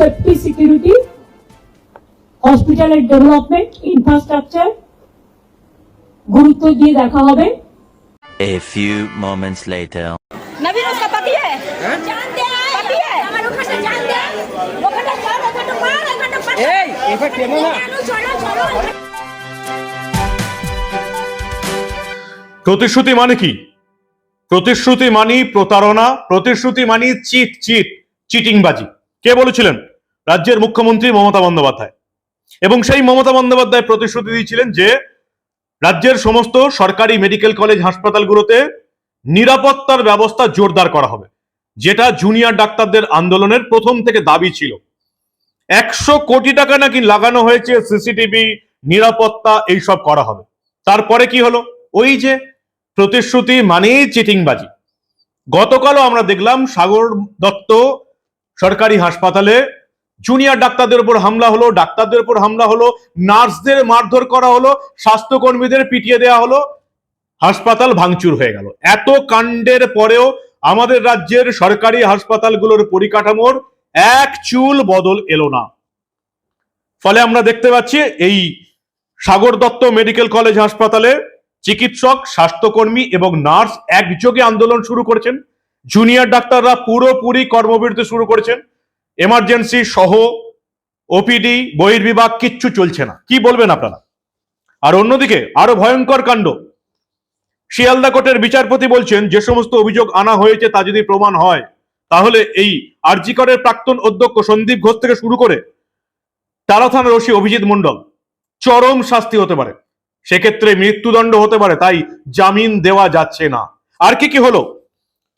Safety security হসপিটালের development infrastructure গুরুত্ব দিয়ে দেখা হবে A few moments later. नवीन उसका पति है जानते हैं पति है हमारे ऊपर से जानते हैं वो कहता चल वो कहता मार वो कहता पट এই এবার টেমো না छोड़ो छोड़ो প্রতিশ্রুতি মানে কি প্রতিশ্রুতি মানি প্রতারণা প্রতিশ্রুতি মানি চিট চিট চিটিংবাজি কে বলেছিলেন রাজ্যের মুখ্যমন্ত্রী মমতা বন্দ্যোপাধ্যায়। এবং সেই মমতা বন্দ্যোপাধ্যায় প্রতিশ্রুতি দিয়েছিলেন যে, রাজ্যের সমস্ত সরকারি মেডিকেল কলেজ হাসপাতালগুলোতে নিরাপত্তার ব্যবস্থা জোরদার করা হবে, যেটা জুনিয়র ডাক্তারদের আন্দোলনের প্রথম থেকে দাবি ছিল। একশো কোটি টাকা নাকি লাগানো হয়েছে সিসিটিভি, নিরাপত্তা, এইসব করা হবে। তারপরে কি হলো? ওই যে প্রতিশ্রুতি মানেই চিটিংবাজি। গতকালও আমরা দেখলাম সাগর দত্ত সরকারি হাসপাতালে জুনিয়র ডাক্তারদের উপর হামলা হলো, ডাক্তারদের উপর হামলা হলো, নার্সদের মারধর করা হলো, স্বাস্থ্যকর্মীদের পিটিয়ে দেওয়া হলো, হাসপাতাল ভাঙচুর হয়ে গেল। এত কাণ্ডের পরেও আমাদের রাজ্যের সরকারি হাসপাতালগুলোর পরিকাঠামোর এক চুল বদল এলো না। ফলে আমরা দেখতে পাচ্ছি এই সাগর দত্ত মেডিকেল কলেজ হাসপাতালে চিকিৎসক, স্বাস্থ্যকর্মী এবং নার্স একযোগে আন্দোলন শুরু করেছেন। জুনিয়র ডাক্তাররা পুরোপুরি কর্মবিরতি শুরু করেছেন। এমার্জেন্সি সহ ওপিডি বহির্বিভাগ কিচ্ছু চলছে না। কি বলবেন আপনারা? আর অন্যদিকে আরও ভয়ঙ্কর কাণ্ড। শিয়ালদা কোর্টের বিচারপতি বলছেন, যে সমস্ত অভিযোগ আনা হয়েছে তা যদি প্রমাণ হয়, তাহলে এই আরজিকরের প্রাক্তন অধ্যক্ষ সন্দীপ ঘোষ থেকে শুরু করে তারা থানার ওসি অভিজিৎ মন্ডল চরম শাস্তি হতে পারে। সেক্ষেত্রে মৃত্যুদণ্ড হতে পারে, তাই জামিন দেওয়া যাচ্ছে না। আর কি কি হলো?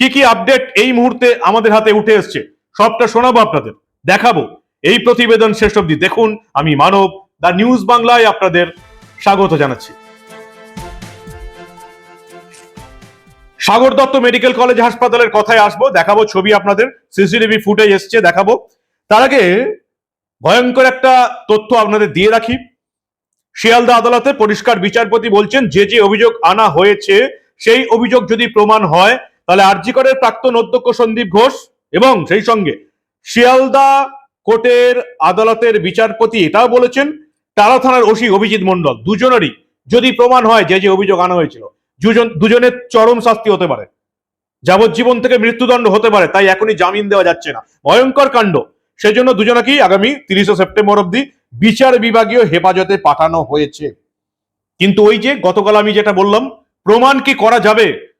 কি কি আপডেট এই মুহূর্তে আমাদের হাতে উঠে এসছে? সবটা শোনাবো আপনাদের, দেখাবো। এই প্রতিবেদন শেষ অবধি দেখুন, আমি মানব, দা নিউজ বাংলায় আপনাদের স্বাগত জানাচ্ছি। সাগর দত্ত মেডিকেল কলেজ হাসপাতালের কথায় আসব, দেখাবো ছবি আপনাদের, সিসিটিভি ফুটেজ এসছে, দেখাবো। তার আগে ভয়ঙ্কর একটা তথ্য আপনাদের দিয়ে রাখি। শিয়ালদা আদালতে পরিষ্কার বিচারপতি বলছেন, যে যে অভিযোগ আনা হয়েছে, সেই অভিযোগ যদি প্রমাণ হয়, তাহলে আরজিকরের প্রাক্তন অধ্যক্ষ সন্দীপ ঘোষ এবং সেই সঙ্গে শিয়ালদা কোর্টের আদালতের বিচারপতি এটাও বলেছেন, তারা থানার ওসি অভিজিৎ মন্ডল দুজনেরই যদি প্রমাণ হয় যে যে অভিযোগ আনা হয়েছিল, দুজন, দুজনের চরম শাস্তি হতে পারে। যাবজ্জীবন থেকে মৃত্যুদণ্ড হতে পারে, তাই এখনই জামিন দেওয়া যাচ্ছে না। ভয়ঙ্কর কাণ্ড। সেজন্য দুজনাকেই আগামী তিরিশে সেপ্টেম্বর অব্দি বিচার বিভাগীয় হেফাজতে পাঠানো হয়েছে। কিন্তু ওই যে গতকাল আমি যেটা বললাম, প্রমাণ কি করা যাবে?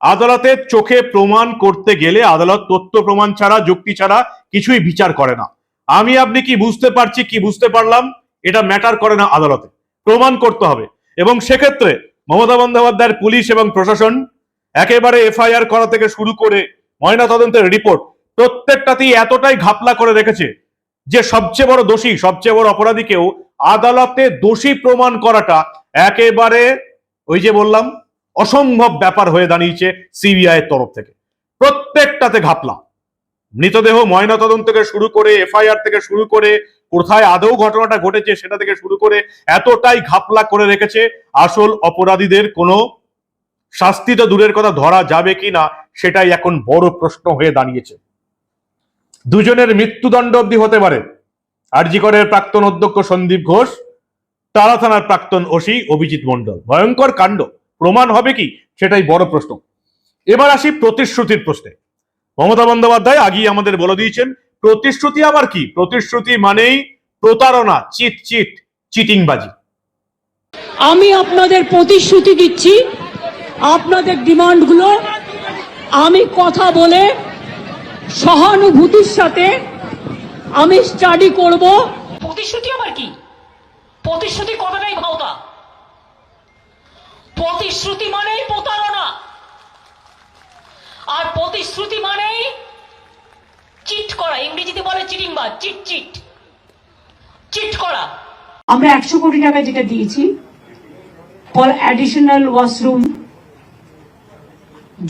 আদালতের চোখে প্রমাণ করতে গেলে আদালত তথ্য প্রমাণ ছাড়া, যুক্তি ছাড়া কিছুই বিচার করে না। আমি, আপনি কি বুঝতে পারছি, কি বুঝতে পারলাম, এটা ম্যাটার করে না আদালতে। প্রমাণ করতে হবে। এবং সেক্ষেত্রে মমতা বন্দ্যোপাধ্যায়ের পুলিশ এবং প্রশাসন একেবারে এফআইআর করা থেকে শুরু করে ময়না তদন্তের রিপোর্ট প্রত্যেকটাতেই এতটাই ঘাপলা করে রেখেছে যে সবচেয়ে বড় দোষী, সবচেয়ে বড় অপরাধীকেও আদালতে দোষী প্রমাণ করাটা একেবারে ওই যে বললাম অসম্ভব ব্যাপার হয়ে দাঁড়িয়েছে সিবিআই তরফ থেকে। প্রত্যেকটাতে ঘাপলা। মৃতদেহ ময়না তদন্ত থেকে শুরু করে, এফআইআর থেকে শুরু করে, কোথায় আদৌ ঘটনাটা ঘটেছে সেটা থেকে শুরু করে এতটাই ঘাপলা করে রেখেছে, আসল অপরাধীদের কোনো শাস্তি তো দূরের কথা ধরা যাবে কি না, সেটাই এখন বড় প্রশ্ন হয়ে দাঁড়িয়েছে। দুজনের মৃত্যুদণ্ড অব্দি হতে পারে। আরজিকরের প্রাক্তন অধ্যক্ষ সন্দীপ ঘোষ, তারা থানার প্রাক্তন ওসি অভিজিৎ মন্ডল ভয়ঙ্কর কাণ্ড। প্রমাণ হবে কি? সেটাই বড় প্রশ্ন। এবার আসি প্রতিশ্রুতির প্রশ্নে। মমতা বন্দ্যোপাধ্যায় আগেই আমাদের বলে দিয়েছেন প্রতিশ্রুতি আবার কি? প্রতিশ্রুতি মানেই প্রতারণা চিট চিট চিটিংবাজি। আমি আপনাদের প্রতিশ্রুতি দিচ্ছি আপনাদের ডিমান্ডগুলো আমি কথা বলে সহানুভূতির সাথে আমি স্টাডি করব। প্রতিশ্রুতি আবার কি? প্রতিশ্রুতি ভাওতা প্রতিশ্রুতি মানেই প্রতারণা। আর প্রতিশ্রুতি মানেই চিট করা, ইংরেজিতে বলে চিটিং বা চিট চিট। চিট করা। আমরা একশো কোটি টাকা যেটা দিয়েছি ফর অ্যাডিশনাল ওয়াশরুম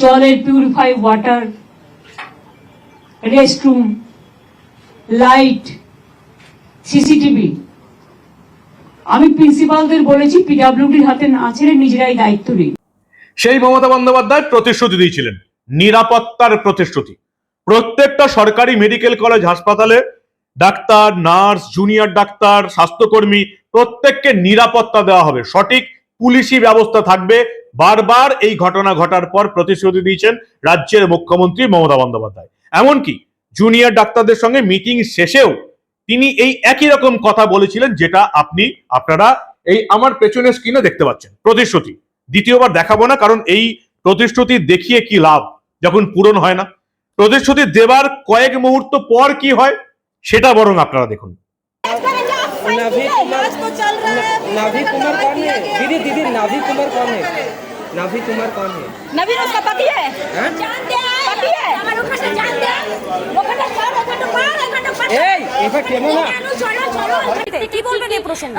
জলের purify water restroom light CCTV আমি প্রিন্সিপালদের বলেছি পিডাব্লিউডির হাতে না ছেড়ে নিজেরাই দায়িত্ব নিই সেই মমতা বন্দ্যোপাধ্যায় প্রতিশ্রুতি দিয়েছিলেন। নিরাপত্তার প্রতিশ্রুতি। প্রত্যেকটা সরকারি মেডিকেল কলেজ হাসপাতালে ডাক্তার, নার্স, জুনিয়র ডাক্তার, স্বাস্থ্যকর্মী প্রত্যেককে নিরাপত্তা দেওয়া হবে। সঠিক পুলিশি ব্যবস্থা থাকবে। বারবার এই ঘটনা ঘটার পর প্রতিশ্রুতি দিয়েছেন রাজ্যের মুখ্যমন্ত্রী মমতা বন্দ্যোপাধ্যায়। এমনকি জুনিয়র ডাক্তারদের সঙ্গে মিটিং শেষেও তিনি এই একই রকম কথা বলেছিলেন যেটা আপনি আপনারা এই আমার পেছনের স্ক্রিনে দেখতে পাচ্ছেন প্রতিশ্রুতি দ্বিতীয়বার দেখাবো না কারণ এই প্রতিশ্রুতি দেখিয়ে কি লাভ যখন পূরণ হয় না প্রতিশ্রুতি দেবার কয়েক মুহূর্ত পর কি হয় সেটা বরং আপনারা দেখুন नाभि कुमार नाभि कुमार कौन है दीदी दीदी नाभि कुमार कौन है नाभि कुमार कौन है नवीन उसका पति है হ্যাঁ? जानते हैं पति है আমার ওখানে এই এবার কেমন না? চলো চলো কি বলবেন এই প্রসঙ্গে?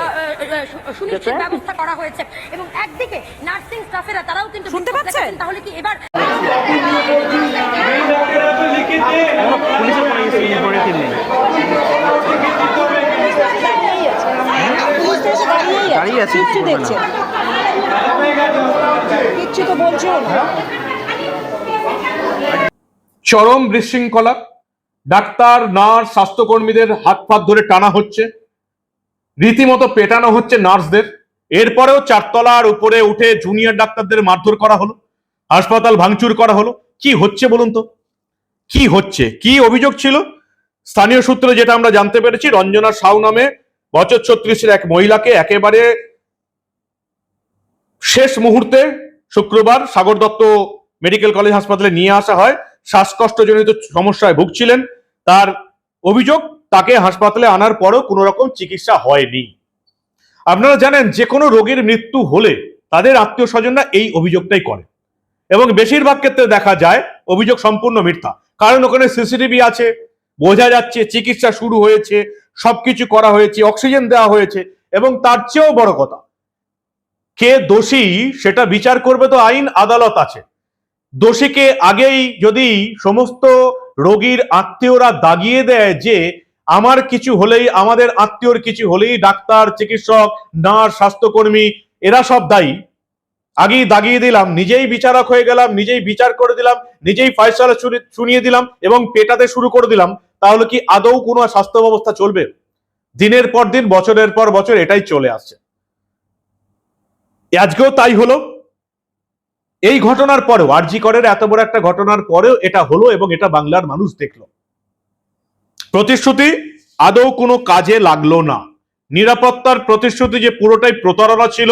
সুনিশ্চিত ব্যবস্থা করা হয়েছে। এবং একদিকে নার্সিং স্টাফেরা তারাও কিন্তু শুনতে পাচ্ছেন? তাহলে কি এবার দাঁড়িয়ে আছে কিচ্ছু দেখছে কিচ্ছু তো বলছো চরম বিশৃঙ্খলা ডাক্তার, নার্স, স্বাস্থ্যকর্মীদের হাত পাত ধরে টানা হচ্ছে, রীতিমতো পেটানো হচ্ছে নার্সদের। এরপরেও চারতলার উপরে উঠে জুনিয়র ডাক্তারদের মারধর করা হলো, হাসপাতাল ভাঙচুর করা হলো। কি হচ্ছে বলুন তো? কি হচ্ছে? কি অভিযোগ ছিল? স্থানীয় সূত্রে যেটা আমরা জানতে পেরেছি, রঞ্জনা সাউ নামে বছর ছত্রিশের এক মহিলাকে একেবারে শেষ মুহূর্তে শুক্রবার সাগর দত্ত মেডিকেল কলেজ হাসপাতালে নিয়ে আসা হয়। শ্বাসকষ্টজনিত সমস্যায় ভুগছিলেন, তার অভিযোগ তাকে হাসপাতালে আনার পরও কোনো রকম চিকিৎসা হয়নি। আপনারা জানেন যে কোনো রোগীর মৃত্যু হলে তাদের আত্মীয় স্বজনরা এই অভিযোগটাই করে। এবং বেশিরভাগ ক্ষেত্রে দেখা যায়, অভিযোগ সম্পূর্ণ মিথ্যা। কারণ ওখানে সিসিটিভি আছে, বোঝা যাচ্ছে, চিকিৎসা শুরু হয়েছে, সবকিছু করা হয়েছে, অক্সিজেন দেওয়া হয়েছে, এবং তার চেয়েও বড় কথা, কে দোষী সেটা বিচার করবে তো আইন, আদালত আছে। দোষীকে আগেই যদি সমস্ত রোগীর আত্মীয়রা দাগিয়ে দেয় যে, আমার কিছু হলেই, আমাদের আত্মীয়র কিছু হলেই ডাক্তার, চিকিৎসক, নার্স, স্বাস্থ্যকর্মী, এরা সব দায়ী। আগেই দাগিয়ে দিলাম, নিজেই বিচারক হয়ে গেলাম, নিজেই বিচার করে দিলাম, নিজেই ফয়সালা শুনিয়ে দিলাম এবং পেটাতে শুরু করে দিলাম, তাহলে কি আদৌ কোনো স্বাস্থ্য ব্যবস্থা চলবে? দিনের পর দিন, বছরের পর বছর এটাই চলে আসছে। আজকেও তাই হলো। এই ঘটনার পরেও, আরজি করের এত বড় একটা ঘটনার পরেও এটা হলো এবং এটা বাংলার মানুষ দেখল। প্রতিশ্রুতি, আদৌ কোনো কাজে লাগল না। নিরাপত্তার প্রতিশ্রুতি যে পুরোটাই প্রতারণা ছিল,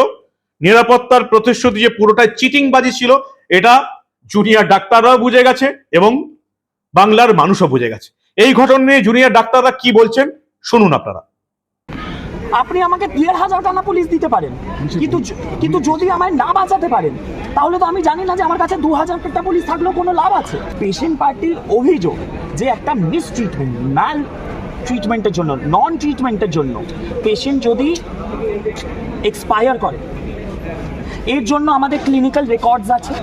নিরাপত্তার প্রতিশ্রুতি যে পুরোটাই চিটিংবাজি ছিল, এটা জুনিয়র ডাক্তাররাও বুঝে গেছে এবং বাংলার মানুষও বুঝে গেছে। এই ঘটনা নিয়ে জুনিয়র ডাক্তাররা কি বলছেন, শুনুন আপনারা। আপনি আমাকে দেড় হাজার টাকা পুলিশ দিতে পারেন। কিন্তু কিন্তু যদি আমায় না বাঁচাতে পারেন, তাহলে তো আমি জানি না যে আমার কাছে দু হাজার টাকা পুলিশ থাকলেও কোনো লাভ আছে। পেশেন্ট পার্টির অভিযোগ যে একটা মিস ট্রিটমেন্ট ম্যাল ট্রিটমেন্টের জন্য নন ট্রিটমেন্টের জন্য পেশেন্ট যদি এক্সপায়ার করে, এর জন্য আমাদের ক্লিনিক্যাল রেকর্ডস আছে।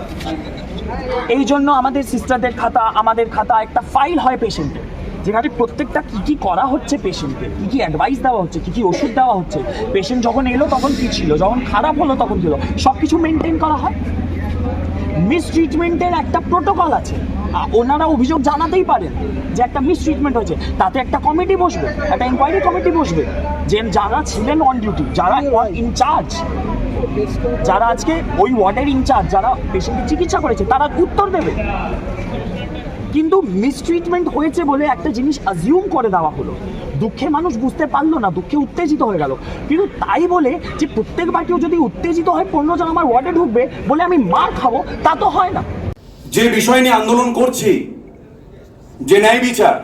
এই জন্য আমাদের সিস্টারদের খাতা, আমাদের খাতা একটা ফাইল হয় পেশেন্টের যেখানে প্রত্যেকটা কি কি করা হচ্ছে পেশেন্টকে কি কি অ্যাডভাইস দেওয়া হচ্ছে, কি কি ওষুধ দেওয়া হচ্ছে পেশেন্ট যখন এলো তখন কি ছিল, যখন খারাপ হলো তখন ছিল সব কিছু মেনটেন করা হয়? মিস ট্রিটমেন্টের একটা প্রোটোকল আছে। ওনারা অভিযোগ জানাতেই পারেন যে একটা মিস ট্রিটমেন্ট হয়েছে। তাতে একটা কমিটি বসবে, একটা ইনকোয়ারি কমিটি বসবে, যে যারা ছিলেন অন ডিউটি যারা ইনচার্জ যারা আজকে ওই ওয়ার্ডের ইনচার্জ যারা পেশেন্টের চিকিৎসা করেছে, তারা উত্তর দেবে। কিন্তু মিসট্রিটমেন্ট হয়েছে বলে একটা জিনিস অ্যাজিউম করে দেওয়া হলো। দুঃখে মানুষ বুঝতে পারল না, দুঃখে উত্তেজিত হয়ে গেল। কিন্তু তাই বলে যে প্রত্যেকবার কেউ যদি উত্তেজিত হয় পনেরো জন আমার ওয়ার্ডে ঢুকবে বলে আমি মার খাব, তা তো হয় না। যে বিষয় নিয়ে আন্দোলন করছি, যে ন্যায় বিচার,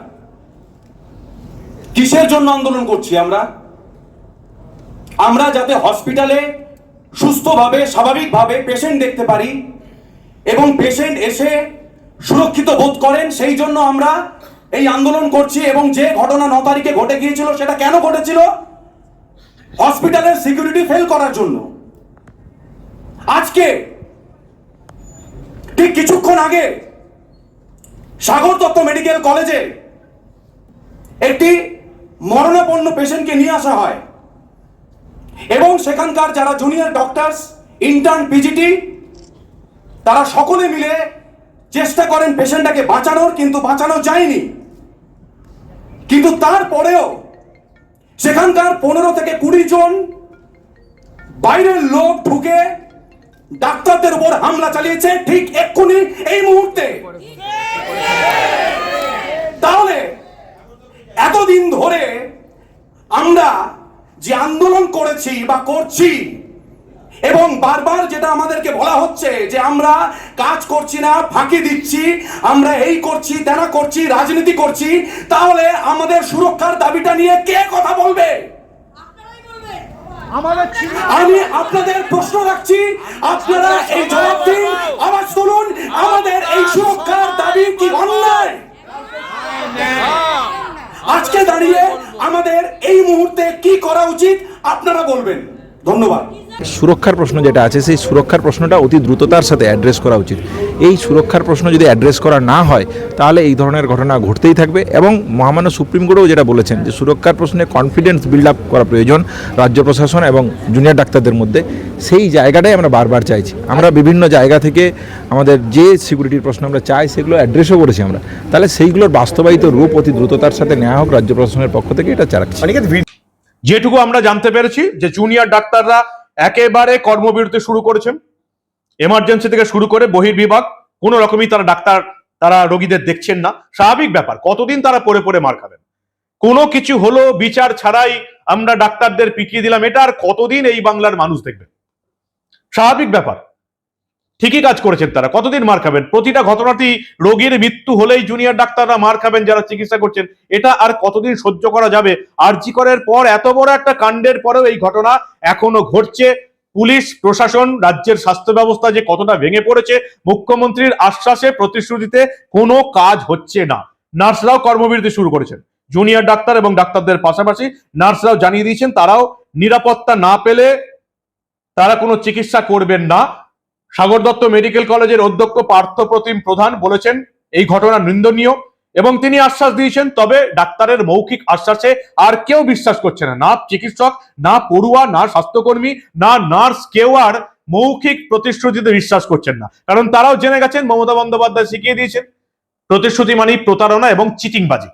কিসের জন্য আন্দোলন করছি আমরা? আমরা যাতে হসপিটালে সুস্থভাবে, স্বাভাবিকভাবে পেশেন্ট দেখতে পারি এবং পেশেন্ট এসে সুরক্ষিত বোধ করেন, সেই জন্য আমরা এই আন্দোলন করছি এবং যে ঘটনা ন তারিখে ঘটে গিয়েছিল সেটা কেন ঘটেছিল? হসপিটালের সিকিউরিটি ফেল করার জন্য। আজকে, ঠিক কিছুক্ষণ আগে সাগর দত্ত মেডিকেল কলেজে একটি মরণাপন্ন পেশেন্টকে নিয়ে আসা হয়। এবং সেখানকার যারা জুনিয়র ডক্টরস ইন্টার্ন পিজিটি তারা সকলে মিলে চেষ্টা করেন পেশেন্টটাকে বাঁচানোর, কিন্তু বাঁচানো যায়নি। কিন্তু তারপরেও সেখানকার পনেরো থেকে কুড়ি জন বাইরের লোক ঢুকে ডাক্তারদের উপর হামলা চালিয়েছে। ঠিক এক্ষুনি, এই মুহূর্তে। তাহলে এতদিন ধরে আমরা যে আন্দোলন করেছি বা করছি এবং বারবার যেটা আমাদেরকে বলা হচ্ছে যে আমরা কাজ করছি না, ফাঁকি দিচ্ছি, আমরা এই করছি, তেনা করছি, রাজনীতি করছি, তাহলে আমাদের সুরক্ষার দাবিটা নিয়ে কে কথা বলবে? আমি আপনাদের প্রশ্ন রাখছি, আপনারা এই জবাব দিন, আওয়াজ তুলুন, আমাদের এই সুরক্ষার দাবি কি অন্যায়? আজকে দাঁড়িয়ে আমাদের এই মুহূর্তে কি করা উচিত, আপনারা বলবেন। ধন্যবাদ। সুরক্ষার প্রশ্ন যেটা আছে, সেই সুরক্ষার প্রশ্নটা অতি দ্রুততার সাথে অ্যাড্রেস করা উচিত। এই সুরক্ষার প্রশ্ন যদি অ্যাড্রেস করা না হয়, তাহলে এই ধরনের ঘটনা ঘটতেই থাকবে এবং মহামান্য সুপ্রিম কোর্টও যেটা বলেছেন যে সুরক্ষার প্রশ্নে কনফিডেন্স বিল্ড আপ করা প্রয়োজন রাজ্য প্রশাসন এবং জুনিয়র ডাক্তারদের মধ্যে। সেই জায়গাটাই আমরা বারবার চাইছি। আমরা বিভিন্ন জায়গা থেকে আমাদের যে সিকিউরিটির প্রশ্ন আমরা চাই, সেগুলো অ্যাড্রেসও করেছি আমরা। তাহলে সেইগুলোর বাস্তবায়িত রূপ অতি দ্রুততার সাথে নেওয়া হোক রাজ্য প্রশাসনের পক্ষ থেকে, এটা চালাচ্ছি। যেটুকু আমরা জানতে পেরেছি যে জুনিয়র ডাক্তাররা একেবারে কর্মবিরতি শুরু করেছেন। এমার্জেন্সি থেকে শুরু করে বহির্বিভাগ, কোনো রকমই তারা ডাক্তার, তারা রোগীদের দেখছেন না। স্বাভাবিক ব্যাপার, কতদিন তারা পরে পরে মার খাবেন? কোনো কিছু হলো, বিচার ছাড়াই আমরা ডাক্তারদের পিটিয়ে দিলাম, এটা আর কতদিন এই বাংলার মানুষ দেখবেন স্বাভাবিক ব্যাপার। ঠিকই কাজ করেছেন তারা। কতদিন মার খাবেন? প্রতিটা ঘটনাটি রোগীর মৃত্যু হলেই জুনিয়র ডাক্তাররা মার খাবেন যারা চিকিৎসা করছেন। এটা আর কতদিন সহ্য করা যাবে? আরজি করের পর এত বড় একটা কাণ্ডের পরেও এই ঘটনা এখনও ঘটছে। পুলিশ, প্রশাসন, রাজ্যের স্বাস্থ্য ব্যবস্থা যে কতটা ভেঙে পড়েছে, মুখ্যমন্ত্রীর আশ্বাসে প্রতিশ্রুতিতে কোনো কাজ হচ্ছে না। নার্সরাও কর্মবিরতি শুরু করেছেন। জুনিয়র ডাক্তার এবং ডাক্তারদের পাশাপাশি নার্সরাও জানিয়ে দিয়েছেন, তারাও নিরাপত্তা না পেলে তারা কোনো চিকিৎসা করবেন না। সাগর দত্ত মেডিকেল কলেজের অধ্যক্ষ পার্থ প্রতিম প্রধান বলেছেন, এই ঘটনা নিন্দনীয় এবং তিনি আশ্বাস দিয়েছেন, তবে ডাক্তারের মৌখিক আশ্বাসে আর কেউ বিশ্বাস করছে না। না চিকিৎসক, না পড়ুয়া, না স্বাস্থ্যকর্মী, না নার্স, কেউ আর মৌখিক প্রতিশ্রুতিতে বিশ্বাস করছেন না। কারণ তারাও জেনে গেছেন, মমতা বন্দ্যোপাধ্যায় শিখিয়ে দিয়েছেন, প্রতিশ্রুতি মানেই প্রতারণা এবং চিটিংবাজি।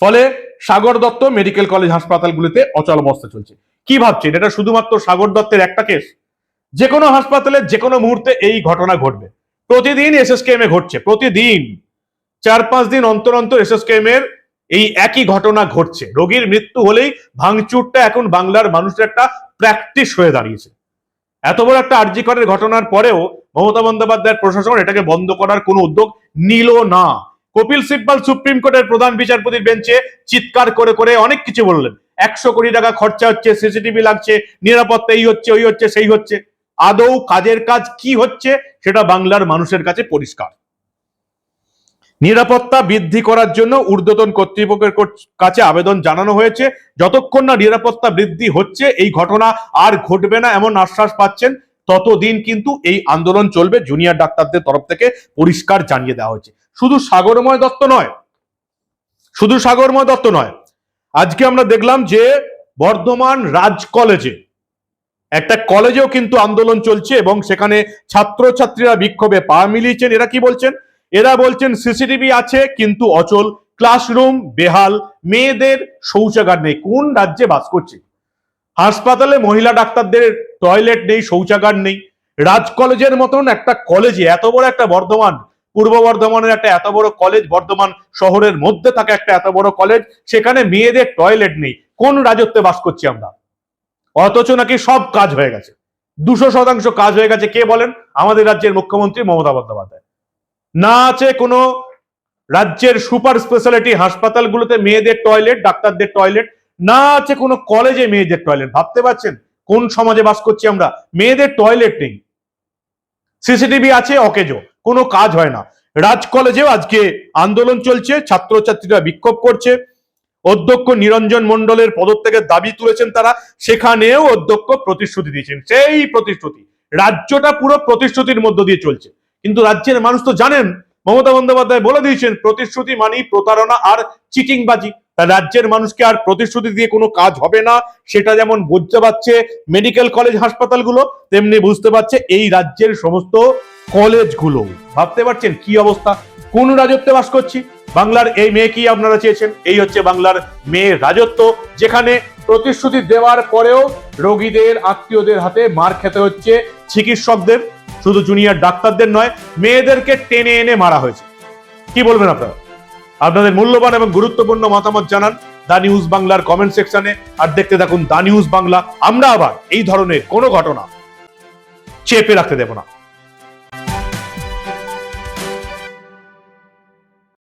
ফলে সাগর দত্ত মেডিকেল কলেজ হাসপাতালগুলিতে অচল অবস্থা চলছে। কি ভাবছেন? এটা শুধুমাত্র সাগর দত্তের একটা কেস? যে কোনো হাসপাতালে যে কোনো মুহূর্তে এই ঘটনা ঘটবে। প্রতিদিন এসএসকেএম এ ঘটছে, প্রতিদিন। চার পাঁচ দিন অন্তর অন্তর এসএসকেএম এর এই একই ঘটনা ঘটছে। রোগীর মৃত্যু হলেই ভাঙচুরটা এখন বাংলার মানুষের একটা প্র্যাকটিস হয়ে দাঁড়িয়েছে। এত বড় একটা আর্যিকরের ঘটনার পরেও মমতা বন্দ্যোপাধ্যায়ের প্রশাসন এটাকে বন্ধ করার কোনো উদ্যোগ নিল না। কপিল সিব্বাল সুপ্রিম কোর্টের প্রধান বিচারপতির বেঞ্চে চিৎকার করে করে অনেক কিছু বললেন। একশো কোটি টাকা খরচা হচ্ছে, সিসিটিভি লাগছে, নিরাপত্তা এই হচ্ছে, ওই হচ্ছে, সেই হচ্ছে। আদৌ কাজের কাজ কি হচ্ছে সেটা বাংলার মানুষের কাছে পরিষ্কার। নিরাপত্তা বৃদ্ধি করার জন্য ঊর্ধ্বতন কর্তৃপক্ষের কাছে আবেদন জানানো হয়েছে। যতক্ষণ না নিরাপত্তা বৃদ্ধি হচ্ছে, এই ঘটনা আর ঘটবে না এমন আশ্বাস পাচ্ছেন, ততদিন কিন্তু এই আন্দোলন চলবে জুনিয়র ডাক্তারদের তরফ থেকে পরিষ্কার জানিয়ে দেওয়া হয়েছে। শুধু সাগরময় দত্ত নয়, শুধু সাগরময় দত্ত নয়, আজকে আমরা দেখলাম যে বর্ধমান রাজ কলেজে একটা কলেজেও কিন্তু আন্দোলন চলছে এবং সেখানে ছাত্রছাত্রীরা বিক্ষোভে পা মিলিয়েছেন। এরা কি বলছেন? এরা বলছেন, সিসিটিভি আছে, কিন্তু অচল। ক্লাসরুম বেহাল। মেয়েদের শৌচাগার নেই। কোন রাজ্যে বাস করছে? হাসপাতালে মহিলা ডাক্তারদের টয়লেট নেই, শৌচাগার নেই। রাজ কলেজের মতন একটা কলেজে, এত বড় একটা বর্ধমান, পূর্ব বর্ধমানের একটা এত বড় কলেজ, বর্ধমান শহরের মধ্যে থাকা একটা এত বড় কলেজ, সেখানে মেয়েদের টয়লেট নেই। কোন রাজত্বে বাস করছি আমরা? অথচ নাকি সব কাজ হয়ে গেছে। দুশো শতাংশ কাজ হয়ে গেছে, কে বলেন? আমাদের রাজ্যের মুখ্যমন্ত্রী মমতা বন্দ্যোপাধ্যায়। না আছে কোনো রাজ্যের সুপার স্পেশালিটি হাসপাতালগুলোতে মেয়েদের টয়লেট, ডাক্তারদের টয়লেট, না আছে কোনো কলেজে মেয়েদের টয়লেট। ভাবতে পারছেন? কোন সমাজে বাস করছি আমরা? মেয়েদের টয়লেট নেই। সিসিটিভি আছে, অকেজো। কোনো কাজ হয় না। রাজ কলেজেও আজকে আন্দোলন চলছে, ছাত্রছাত্রীরা বিক্ষোভ করছে। অধ্যক্ষ নিরঞ্জন মণ্ডলের পদত্যাগের দাবি তুলেছেন তারা। সেখানেও অধ্যক্ষ প্রতিশ্রুতি দিয়েছেন। সেই প্রতিশ্রুতি রাজ্যটা পুরো প্রতিশ্রুতির মধ্য দিয়ে চলছে। কিন্তু রাজ্যের মানুষ তো জানেন, মমতা বন্দ্যোপাধ্যায় বলে দিয়েছেন, প্রতিশ্রুতি মানেই প্রতারণা আর চিটিংবাজি। রাজ্যের মানুষকে আর প্রতিশ্রুতি দিয়ে কোনো কাজ হবে না। সেটা যেমন বুঝতে পারছে মেডিকেল কলেজ হাসপাতালগুলো, তেমনি বুঝতে পারছে এই রাজ্যের সমস্ত কলেজগুলো। ভাবতে পারছেন কি অবস্থা? কোন রাজত্বে বাস করছি? বাংলার এই মেয়ে কি আপনারা চেয়েছেন? এই হচ্ছে বাংলার মেয়ের রাজত্ব, যেখানে প্রতিশ্রুতি দেওয়ার পরেও রোগীদের, আত্মীয়দের হাতে মার খেতে হচ্ছে চিকিৎসকদের, শুধু জুনিয়র ডাক্তারদের নয়, মেয়েদেরকে টেনে এনে মারা হয়েছে। কি বলবেন আপনারা? আপনাদের মূল্যবান এবং গুরুত্বপূর্ণ মতামত জানান দা নিউজ বাংলার কমেন্ট সেকশনে, আর দেখতে থাকুন দা নিউজ বাংলা। আমরা আবার এই ধরনের কোনো ঘটনা চেপে রাখতে দেব না।